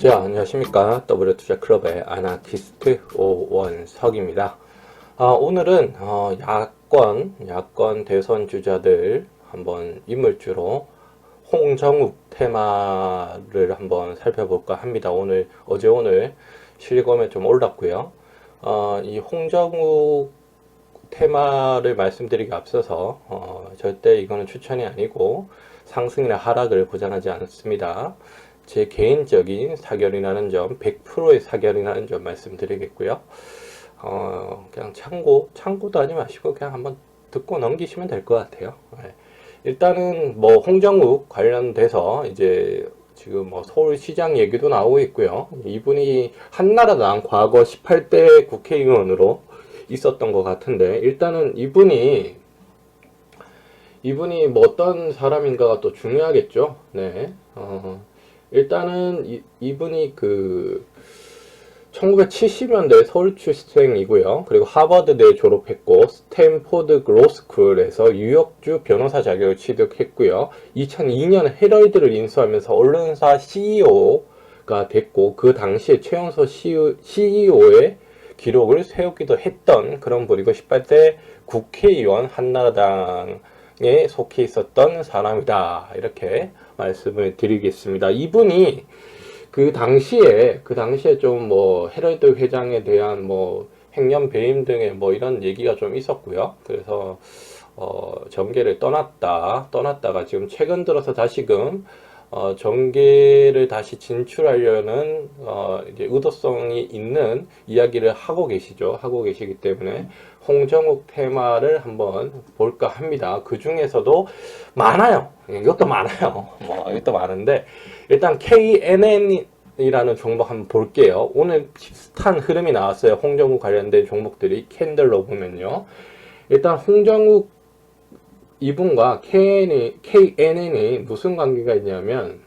자, 안녕하십니까. W투자 클럽의 아나티스트 오원석입니다. 아, 오늘은 어, 야권, 야권 대선 주자들 한번 인물주로 홍정욱 테마를 한번 살펴볼까 합니다. 오늘, 어제 오늘 실검에 좀 올랐고요. 어, 이 홍정욱 테마를 말씀드리기 앞서서 어, 절대 이거는 추천이 아니고 상승이나 하락을 보장하지 않습니다. 제 개인적인 사결이라는 점, 100%의 사결이라는 점 말씀드리겠고요. 어, 그냥 참고, 참고도 하지 마시고 그냥 한번 듣고 넘기시면 될 것 같아요. 네. 일단은 뭐 홍정욱 관련돼서 이제 지금 뭐 서울시장 얘기도 나오고 있고요. 이분이 한나라당 과거 18대 국회의원으로 있었던 것 같은데 일단은 이분이 이분이 뭐 어떤 사람인가가 또 중요하겠죠. 네. 어, 일단은 이, 이분이 그 1970년대 서울 출생이고요. 그리고 하버드대 졸업했고 스탠포드 그로스쿨에서 뉴욕주 변호사 자격을 취득했고요. 2002년 헤럴드를 인수하면서 언론사 CEO가 됐고 그 당시에 최연소 CEO의 기록을 세우기도 했던 그런 분이고 18대 국회의원 한나라당 에 속해 있었던 사람이다. 이렇게 말씀을 드리겠습니다. 이분이 그 당시에 그 당시에 좀 뭐 헤럴드 회장에 대한 뭐 행년 배임 등의 뭐 이런 얘기가 좀 있었고요. 그래서 어 정계를 떠났다 떠났다가 지금 최근 들어서 다시금 어, 정계를 다시 진출하려는 어, 이제 의도성이 있는 이야기를 하고 계시죠. 하고 계시기 때문에 홍정욱 테마를 한번 볼까 합니다. 그 중에서도 많아요. 이것도 많아요. 뭐 이것도 많은데 일단 KNN이라는 종목 한번 볼게요. 오늘 비슷한 흐름이 나왔어요. 홍정욱 관련된 종목들이 캔들로 보면요. 일단 홍정욱 이분과 KN이, KNN이 무슨 관계가 있냐면,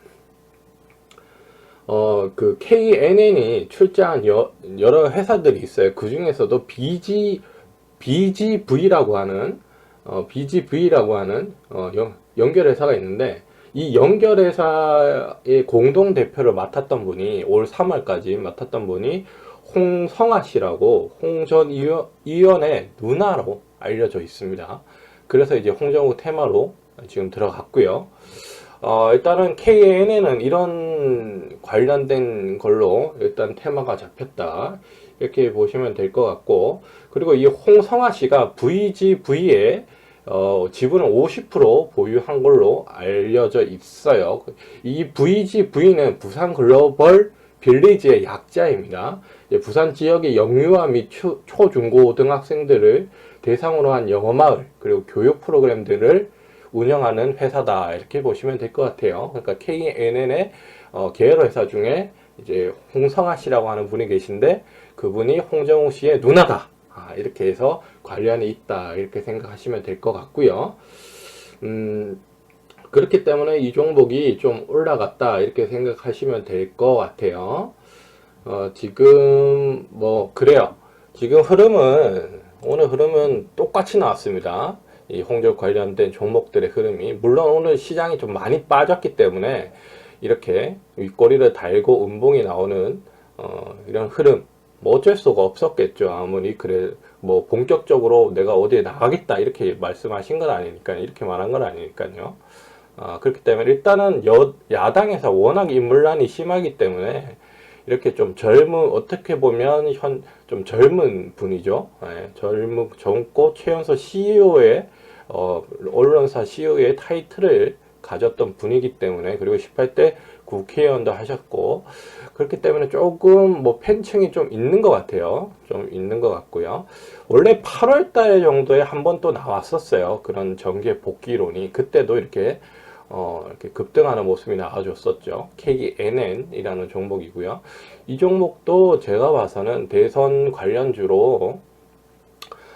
어, 그 KNN이 출자한 여, 여러 회사들이 있어요. 그 중에서도 BG, BGV라고 하는, 어, BGV라고 하는, 어, 연, 연결회사가 있는데, 이 연결회사의 공동 대표를 맡았던 분이 올 3월까지 맡았던 분이 홍성아 씨라고 홍전 의원의 누나로 알려져 있습니다. 그래서 이제 홍정우 테마로 지금 들어갔고요. 어, 일단은 KNN은 이런 관련된 걸로 일단 테마가 잡혔다. 이렇게 보시면 될 것 같고, 그리고 이 홍성아 씨가 VGV에 어, 지분을 50% 보유한 걸로 알려져 있어요. 이 VGV는 부산 글로벌 빌리지의 약자입니다. 부산 지역의 영유아 및 초, 초중고등학생들을 대상으로 한 영어마을 그리고 교육 프로그램들을 운영하는 회사다 이렇게 보시면 될 것 같아요. 그러니까 KNN의 어, 계열 회사 중에 이제 홍성아 씨라고 하는 분이 계신데 그분이 홍정우 씨의 누나다 아, 이렇게 해서 관련이 있다 이렇게 생각하시면 될 것 같고요. 음, 그렇기 때문에 이 종목이 좀 올라갔다 이렇게 생각하시면 될 것 같아요. 어, 지금 뭐 그래요. 지금 흐름은 오늘 흐름은 똑같이 나왔습니다. 이 홍적 관련된 종목들의 흐름이 물론 오늘 시장이 좀 많이 빠졌기 때문에 이렇게 윗꼬리를 달고 음봉이 나오는 어, 이런 흐름 뭐 어쩔 수가 없었겠죠. 아무리 그래 뭐 본격적으로 내가 어디에 나가겠다 이렇게 말씀하신 건 아니니까 이렇게 말한 건 아니니까요. 아, 그렇기 때문에 일단은 여, 야당에서 워낙 인물난이 심하기 때문에 이렇게 좀 젊은 어떻게 보면 현 좀 젊은 분이죠. 네, 젊은 젊고 최연소 CEO의 어, 언론사 CEO의 타이틀을 가졌던 분이기 때문에 그리고 18대 국회의원도 하셨고 그렇기 때문에 조금 뭐 팬층이 좀 있는 것 같아요. 좀 있는 것 같고요. 원래 8월 달 정도에 한 번 또 나왔었어요. 그런 정계 복귀론이 그때도 이렇게 어, 이렇게 급등하는 모습이 나와줬었죠. KNN이라는 종목이고요. 이 종목도 제가 봐서는 대선 관련주로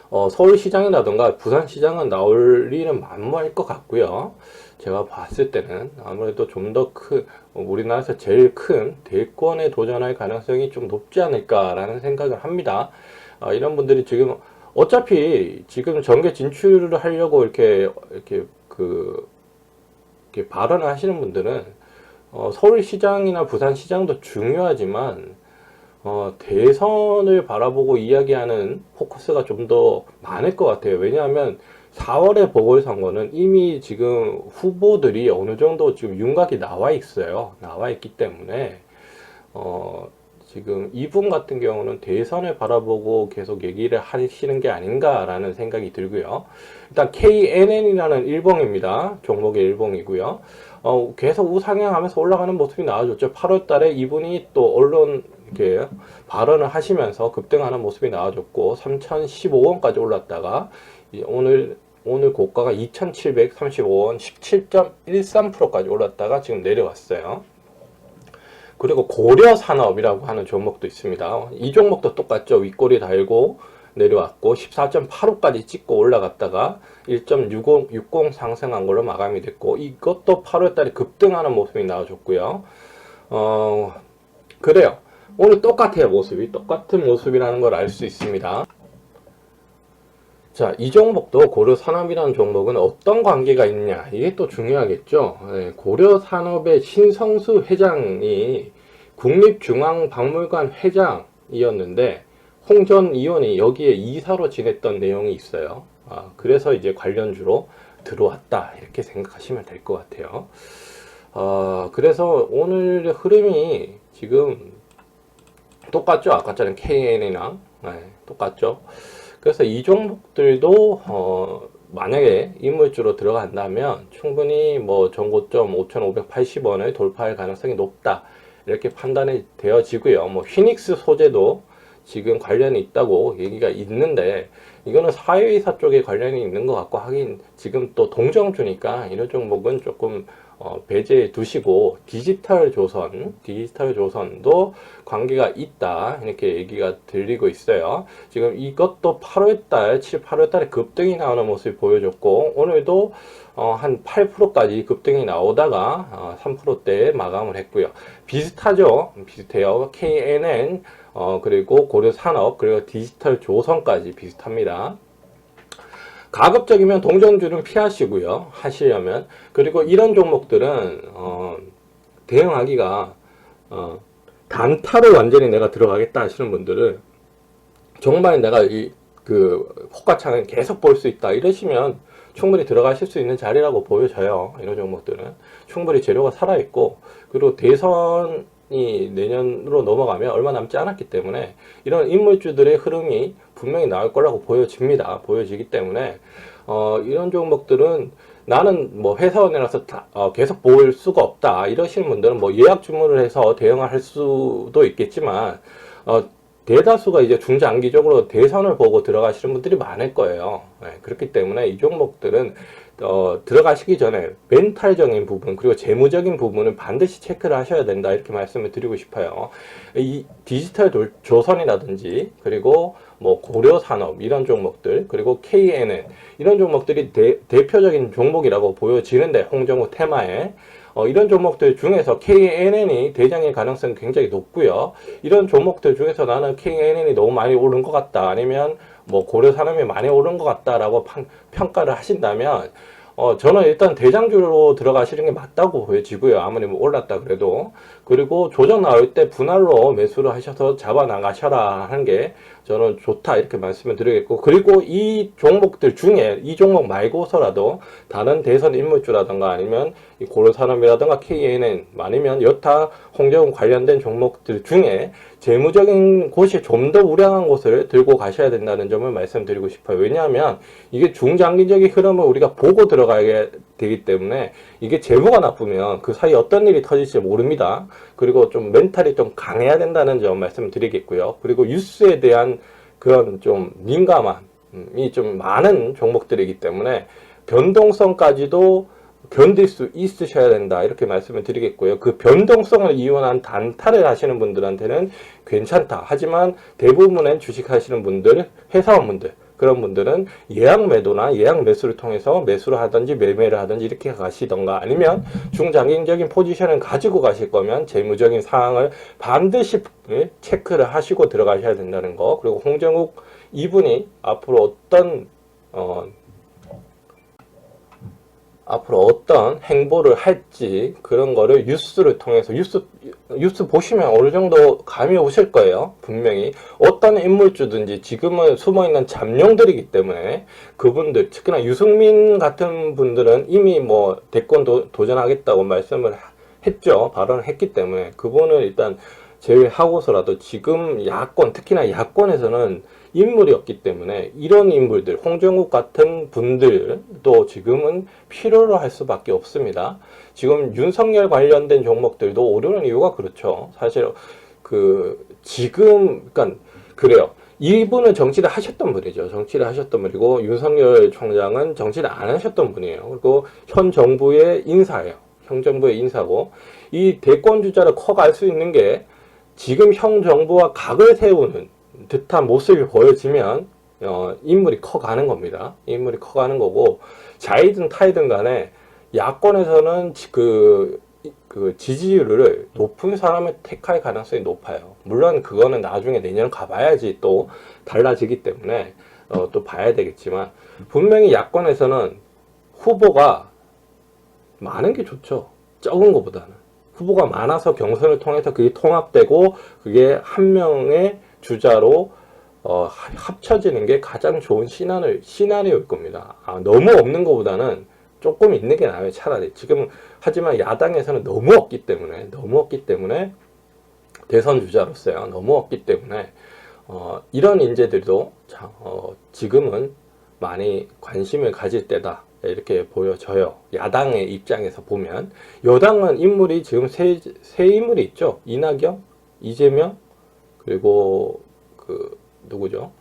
어, 서울시장이라든가 부산시장은 나올 일은 만무할 것 같고요. 제가 봤을 때는 아무래도 좀 더 큰, 우리나라에서 제일 큰 대권에 도전할 가능성이 좀 높지 않을까라는 생각을 합니다. 어, 이런 분들이 지금 어차피 지금 정계 진출을 하려고 이렇게, 이렇게 그, 이렇게 발언을 하시는 분들은 어, 서울시장이나 부산시장도 중요하지만 어, 대선을 바라보고 이야기하는 포커스가 좀 더 많을 것 같아요. 왜냐하면 4월의 보궐선거는 이미 지금 후보들이 어느 정도 지금 윤곽이 나와 있어요. 나와 있기 때문에 어, 지금 이분 같은 경우는 대선을 바라보고 계속 얘기를 하시는 게 아닌가라는 생각이 들고요. 일단 KNN이라는 일봉입니다. 종목의 일봉이고요. 어, 계속 우상향하면서 올라가는 모습이 나와줬죠. 8월 달에 이분이 또 언론 이렇게 발언을 하시면서 급등하는 모습이 나와줬고 3,015원까지 올랐다가 이 오늘 오늘 고가가 2,735원 17.13%까지 올랐다가 지금 내려왔어요. 그리고 고려산업이라고 하는 종목도 있습니다. 이 종목도 똑같죠. 윗꼬리 달고 내려왔고 14.85까지 찍고 올라갔다가 1.60 60 상승한 걸로 마감이 됐고 이것도 8월 달에 급등하는 모습이 나와줬고요. 어 그래요. 오늘 똑같아요 모습이 똑같은 모습이라는 걸 알 수 있습니다. 자, 이 종목도 고려산업이라는 종목은 어떤 관계가 있냐 이게 또 중요하겠죠. 네, 고려산업의 신성수 회장이 국립중앙박물관 회장이었는데 홍전 의원이 여기에 이사로 지냈던 내용이 있어요. 아, 그래서 이제 관련주로 들어왔다 이렇게 생각하시면 될 것 같아요. 어, 그래서 오늘 흐름이 지금 똑같죠? 아까처럼 KN이랑 네, 똑같죠? 그래서 이 종목들도 어, 만약에 인물주로 들어간다면 충분히 뭐 전고점 5,580원을 돌파할 가능성이 높다 이렇게 판단이 되어지고요. 뭐 휘닉스 소재도 지금 관련이 있다고 얘기가 있는데 이거는 사회이사 쪽에 관련이 있는 것 같고 하긴 지금 또 동정주니까 이런 종목은 조금 어, 배제해 두시고 디지털 조선, 디지털 조선도 관계가 있다 이렇게 얘기가 들리고 있어요. 지금 이것도 8월달, 7, 8월달에 급등이 나오는 모습을 보여줬고 오늘도 어, 한 8%까지 급등이 나오다가 어, 3%대에 마감을 했고요. 비슷하죠? 비슷해요. KNN 어, 그리고 고려 산업 그리고 디지털 조선까지 비슷합니다. 가급적이면 동전주는 피하시고요. 하시려면 그리고 이런 종목들은 어, 대응하기가 어, 단타로 완전히 내가 들어가겠다 하시는 분들은 정말 내가 이 그 호가창을 계속 볼 수 있다 이러시면 충분히 들어가실 수 있는 자리라고 보여져요. 이런 종목들은 충분히 재료가 살아 있고 그리고 대선 이 내년으로 넘어가면 얼마 남지 않았기 때문에 이런 인물주들의 흐름이 분명히 나올 거라고 보여집니다. 보여지기 때문에 어, 이런 종목들은 나는 뭐 회사원이라서 다, 어, 계속 볼 수가 없다 이러시는 분들은 뭐 예약 주문을 해서 대응할 수도 있겠지만 어, 대다수가 이제 중장기적으로 대선을 보고 들어가시는 분들이 많을 거예요. 네, 그렇기 때문에 이 종목들은 어, 들어가시기 전에 멘탈적인 부분 그리고 재무적인 부분은 반드시 체크를 하셔야 된다 이렇게 말씀을 드리고 싶어요. 이 디지털 도, 조선이라든지 그리고 뭐 고려산업 이런 종목들 그리고 KNN 이런 종목들이 대, 대표적인 종목이라고 보여지는데 홍정우 테마에 어, 이런 종목들 중에서 KNN이 대장의 가능성이 굉장히 높고요. 이런 종목들 중에서 나는 KNN이 너무 많이 오른 것 같다. 아니면 뭐 고려산업이 많이 오른 것 같다라고 판, 평가를 하신다면 어, 저는 일단 대장주로 들어가시는 게 맞다고 보여지고요. 아무리 뭐 올랐다 그래도. 그리고 조정 나올 때 분할로 매수를 하셔서 잡아 나가셔라 하는 게 저는 좋다 이렇게 말씀을 드리겠고 그리고 이 종목들 중에 이 종목 말고서라도 다른 대선 인물주라든가 아니면 이 고려산업이라든가 KNN 아니면 여타 홍정훈 관련된 종목들 중에 재무적인 곳이 좀 더 우량한 곳을 들고 가셔야 된다는 점을 말씀드리고 싶어요. 왜냐하면 이게 중장기적인 흐름을 우리가 보고 들어가야 되기 때문에 이게 재무가 나쁘면 그 사이 어떤 일이 터질지 모릅니다. 그리고 좀 멘탈이 좀 강해야 된다는 점 말씀드리겠고요. 그리고 뉴스에 대한 그런 좀 민감함이 좀 많은 종목들이기 때문에 변동성까지도 견딜 수 있으셔야 된다 이렇게 말씀을 드리겠고요. 그 변동성을 이용한 단타를 하시는 분들한테는 괜찮다. 하지만 대부분의 주식하시는 분들, 회사원분들 그런 분들은 예약 매도나 예약 매수를 통해서 매수를 하든지 매매를 하든지 이렇게 가시던가 아니면 중장기적인 포지션을 가지고 가실 거면 재무적인 사항을 반드시 체크를 하시고 들어가셔야 된다는 거. 그리고 홍정욱 이분이 앞으로 어떤 어, 앞으로 어떤 행보를 할지 그런 거를 뉴스를 통해서 뉴스 뉴스 보시면 어느 정도 감이 오실 거예요. 분명히 어떤 인물주든지 지금은 숨어 있는 잠룡들이기 때문에 그분들 특히나 유승민 같은 분들은 이미 뭐 대권 도, 도전하겠다고 말씀을 했죠. 발언을 했기 때문에 그분을 일단 제외하고서라도 지금 야권 특히나 야권에서는 인물이 없기 때문에 이런 인물들 홍정욱 같은 분들도 지금은 필요로 할 수밖에 없습니다. 지금 윤석열 관련된 종목들도 오르는 이유가 그렇죠. 사실 그 지금 그러니까 그래요. 이분은 정치를 하셨던 분이죠. 정치를 하셨던 분이고 윤석열 총장은 정치를 안 하셨던 분이에요. 그리고 현 정부의 인사예요. 현 정부의 인사고 이 대권 주자를 커갈 수 있는 게 지금 형 정부와 각을 세우는 듯한 모습이 보여지면 어, 인물이 커가는 겁니다. 인물이 커가는 거고 자이든 타이든 간에 야권에서는 지- 그, 그 지지율을 높은 사람을 택할 가능성이 높아요. 물론 그거는 나중에 내년 가봐야지 또 달라지기 때문에 어, 또 봐야 되겠지만 분명히 야권에서는 후보가 많은 게 좋죠. 적은 것보다는. 후보가 많아서 경선을 통해서 그게 통합되고 그게 한 명의 주자로 어, 하- 합쳐지는 게 가장 좋은 시나리오, 시나리오일 겁니다. 아, 너무 없는 것보다는 조금 있는 게 나아요, 차라리. 지금, 하지만 야당에서는 너무 없기 때문에, 너무 없기 때문에, 대선 주자로서요, 너무 없기 때문에, 어, 이런 인재들도, 자, 어, 지금은 많이 관심을 가질 때다. 이렇게 보여져요. 야당의 입장에서 보면. 여당은 인물이 지금 세, 세 인물이 있죠. 이낙연, 이재명, 그리고 그 누구죠?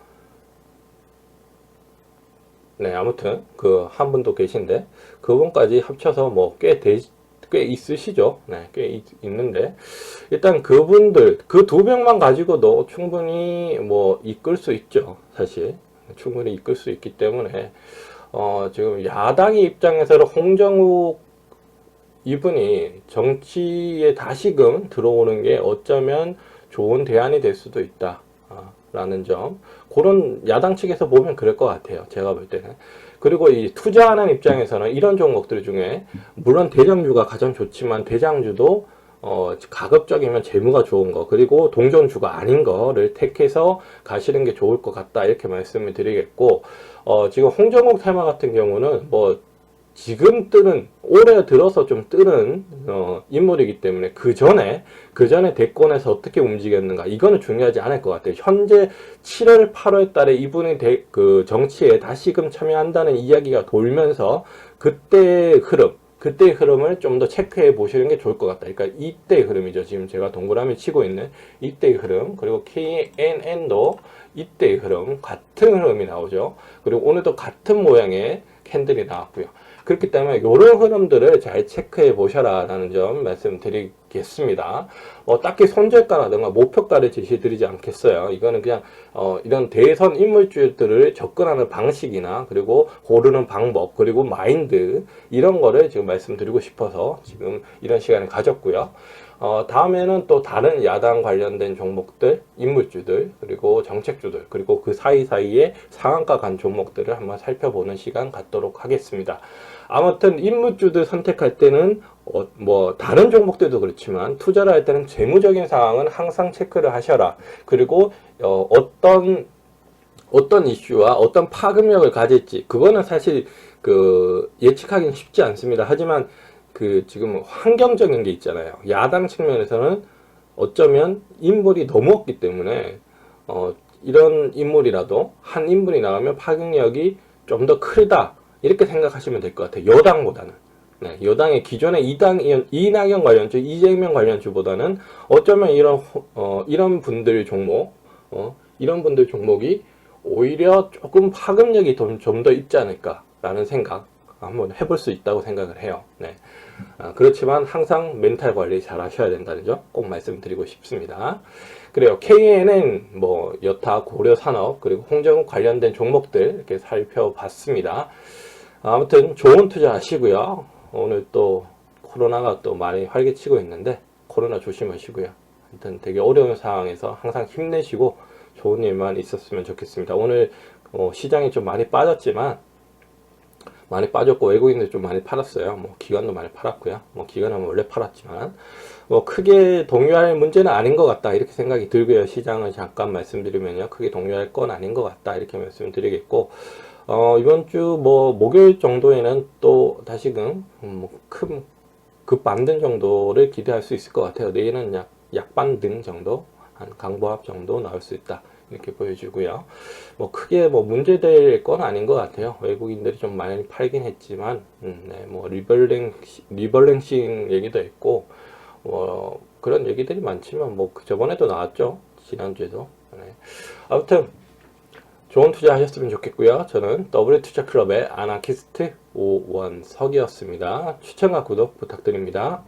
네, 아무튼 그 한 분도 계신데 그분까지 합쳐서 뭐꽤꽤 있으시죠. 네, 꽤 있, 있는데 일단 그분들 그 두 명만 가지고도 충분히 뭐 이끌 수 있죠. 사실 충분히 이끌 수 있기 때문에 어 지금 야당의 입장에서는 홍정욱 이분이 정치에 다시금 들어오는 게 어쩌면 좋은 대안이 될 수도 있다. 아, 라는 점. 그런 야당 측에서 보면 그럴 것 같아요. 제가 볼 때는. 그리고 이 투자하는 입장에서는 이런 종목들 중에 물론 대장주가 가장 좋지만 대장주도 어, 가급적이면 재무가 좋은 거 그리고 동전주가 아닌 거를 택해서 가시는 게 좋을 것 같다 이렇게 말씀을 드리겠고 어, 지금 홍정욱 테마 같은 경우는 뭐 지금 뜨는 올해 들어서 좀 뜨는 어, 인물이기 때문에 그 전에 그 전에 대권에서 어떻게 움직였는가 이거는 중요하지 않을 것 같아요. 현재 7월 8월 달에 이분이 대, 그 정치에 다시금 참여한다는 이야기가 돌면서 그때의 흐름 그때의 흐름을 좀 더 체크해 보시는 게 좋을 것 같다. 그러니까 이때의 흐름이죠. 지금 제가 동그라미 치고 있는 이때의 흐름 그리고 KNN도 이때의 흐름 같은 흐름이 나오죠. 그리고 오늘도 같은 모양의 캔들이 나왔고요. 그렇기 때문에 이런 흐름들을 잘 체크해 보셔라 라는 점 말씀드리겠습니다. 어, 딱히 손절가라든가 목표가를 제시드리지 않겠어요. 이거는 그냥 어, 이런 대선 인물주들을 접근하는 방식이나 그리고 고르는 방법 그리고 마인드 이런 거를 지금 말씀드리고 싶어서 지금 이런 시간을 가졌고요. 어, 다음에는 또 다른 야당 관련된 종목들, 인물주들, 그리고 정책주들, 그리고 그 사이사이에 상한가 간 종목들을 한번 살펴보는 시간 갖도록 하겠습니다. 아무튼 인물주들 선택할 때는 어, 뭐 다른 종목들도 그렇지만 투자를 할 때는 재무적인 상황은 항상 체크를 하셔라. 그리고 어, 어떤 어떤 이슈와 어떤 파급력을 가질지 그거는 사실 그 예측하기는 쉽지 않습니다. 하지만 그 지금 환경적인 게 있잖아요. 야당 측면에서는 어쩌면 인물이 너무 없기 때문에 어 이런 인물이라도 한 인물이 나가면 파급력이 좀 더 크다 이렇게 생각하시면 될 것 같아요. 여당보다는. 네, 여당의 기존의 이당 이낙연 관련주, 이재명 관련주보다는 어쩌면 이런 호- 어, 이런 분들 종목, 어, 이런 분들 종목이 오히려 조금 파급력이 좀더 있지 않을까라는 생각 한번 해볼 수 있다고 생각을 해요. 네. 아, 그렇지만 항상 멘탈 관리 잘 하셔야 된다는 점 꼭 말씀드리고 싶습니다. 그래요. KNN 뭐 여타 고려 산업 그리고 홍정욱 관련된 종목들 이렇게 살펴봤습니다. 아무튼 좋은 투자 하시고요. 오늘 또 코로나가 또 많이 활개치고 있는데 코로나 조심하시고요. 하여튼 되게 어려운 상황에서 항상 힘내시고 좋은 일만 있었으면 좋겠습니다. 오늘 어, 시장이 좀 많이 빠졌지만 많이 빠졌고 외국인들 좀 많이 팔았어요. 뭐 기관도 많이 팔았고요. 뭐 기관은 원래 팔았지만 뭐 크게 동요할 문제는 아닌 것 같다 이렇게 생각이 들고요. 시장을 잠깐 말씀드리면요, 크게 동요할 건 아닌 것 같다 이렇게 말씀드리겠고 어, 이번 주 뭐 목요일 정도에는 또 다시금 음, 뭐큰 급반등 정도를 기대할 수 있을 것 같아요. 내일은 약 약반등 정도, 한 강보합 정도 나올 수 있다. 이렇게 보여주고요. 뭐 크게 뭐 문제될 건 아닌 것 같아요. 외국인들이 좀 많이 팔긴 했지만, 음, 네, 뭐 리벌랭 리벌랭싱 얘기도 있고, 뭐 그런 얘기들이 많지만 뭐 그 저번에도 나왔죠. 지난주에도. 네. 아무튼 좋은 투자 하셨으면 좋겠고요. 저는 W 투자 클럽의 아나키스트 오원석이었습니다. 추천과 구독 부탁드립니다.